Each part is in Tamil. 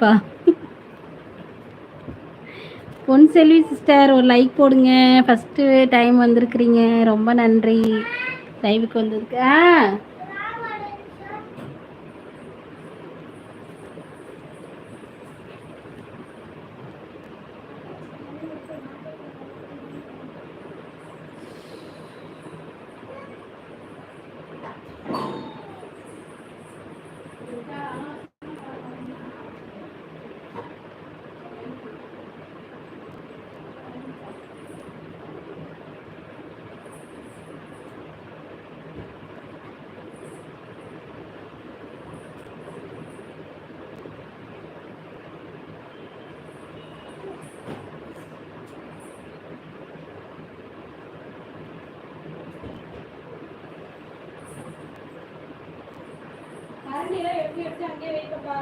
லைக்ப்பா பொன் செல்வி சிஸ்டர் ஒரு லைக் போடுங்க. ஃபஸ்ட்டு டைம் வந்திருக்கிறீங்க. ரொம்ப நன்றி. லைவுக்கு வந்ததுக்கு. ஆ. கரண்டிலாம் எப்படி எடுத்து அங்கேயே வைக்கப்பா.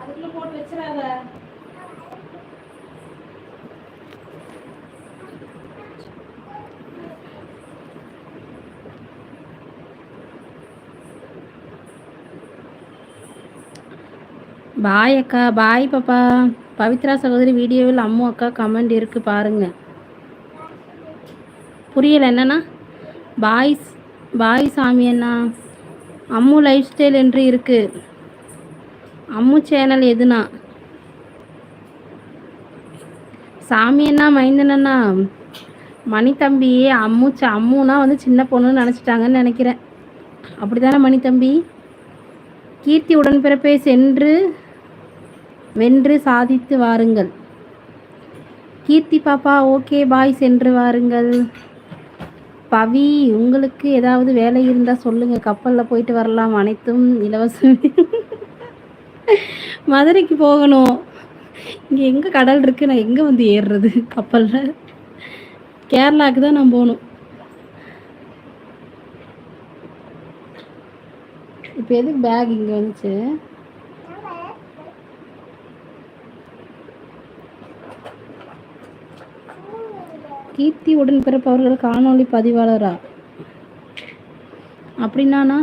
அதுக்குள்ள போட்டு வச்சிடாத. பாய் அக்கா. பாய் பாப்பா. பவித்ரா சகோதரி வீடியோவில் அம்மு அக்கா கமெண்ட் இருக்கு பாருங்க. புரியல என்னன்னா? பாய் பாய் சாமி அண்ணா. அம்மு லைஃப் ஸ்டைல் என்று இருக்குது அம்மு சேனல் எதுனா? சாமி அண்ணா மைந்தன் மணி தம்பி அம்மு அம்முனா வந்து சின்ன பொண்ணுன்னு நினச்சிட்டாங்கன்னு நினைக்கிறேன். அப்படிதானே மணி தம்பி? கீர்த்தி உடன்பிறப்பை சென்று வென்று சாதித்து வாருங்கள். கீர்த்தி பாப்பா ஓகே பாய் சென்று வாருங்கள். பவி உங்களுக்கு ஏதாவது வேலை இருந்தால் சொல்லுங்கள் கப்பலில் போயிட்டு வரலாம். அனைத்தும் இலவசம். மதுரைக்கு போகணும். இங்கே எங்கே கடல் இருக்குது நான் எங்கே வந்து ஏறுறது? கப்பலில். கேரளாவுக்கு தான் நான் போகணும். இப்போ எதுக்கு பேக் இங்கே வந்துச்சு? கீர்த்தி உடன்பிறப்பவர்கள் காணொளி பதிவாளரா? அப்படின்னாண்ணா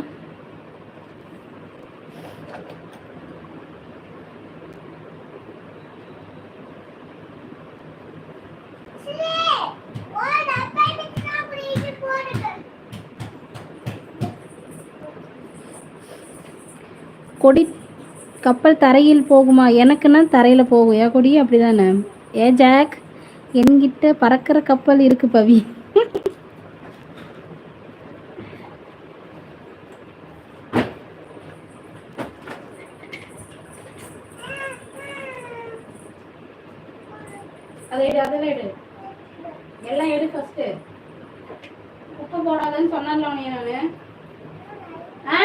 கொடி கப்பல் தரையில் போகுமா? எனக்குன்னா தரையில் போகும் ஏன் கொடி அப்படிதானே? ஏ ஜாக்? என்கிட்ட பறக்கிற கப்பல் இருக்கு பவி. எடு எல்லாம் எடு ஃபர்ஸ்ட் உப்பு போடாதன்னு சொன்னேன்ல உனைய நான். ஆ?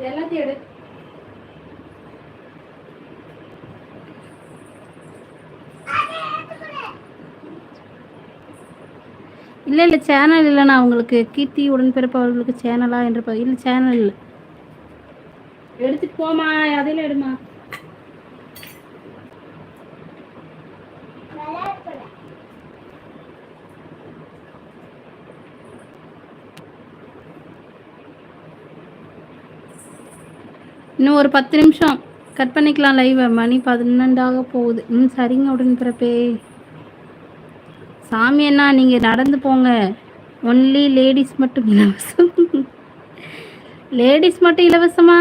எல்லாத்தையும் எடு. இல்லை இல்லை சேனல் இல்லைண்ணா உங்களுக்கு கீர்த்தி உடன்பிறப்பு அவர்களுக்கு சேனலா என்று ப- இல்லை சேனல் இல்லை. எடுத்துட்டு போமா அதில் எடுமா இன்னும் ஒரு பத்து நிமிஷம். கட் பண்ணிக்கலாம் லைவ் மணி பதினெண்டாக போகுது. ம் சரிங்க உடன்பிறப்பே. சாமி அண்ணா நீங்கள் நடந்து போங்க. ஒன்லி லேடிஸ் மட்டும் இலவசம். லேடிஸ் மட்டும் இலவசமா?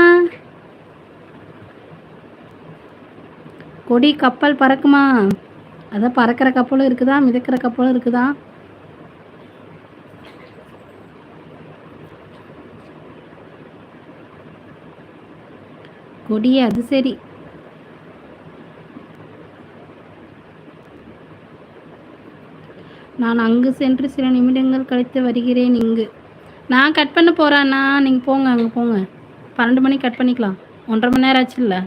கொடி கப்பல் பறக்குமா? அதான் பறக்கிற கப்பலும் இருக்குதா? மிதக்கிற கப்பலும் இருக்குதா? கொடி அது சரி. நான் அங்கு சென்று சில நிமிடங்கள் கழித்து வருகிறேன் இங்கு. நான் கட் பண்ண போகிறேன்னா நீங்கள் போங்க அங்கே போங்க. பன்னெண்டு மணிக்கு கட் பண்ணிக்கலாம். ஒன்றரை மணி நேரம் ஆச்சு இல்லை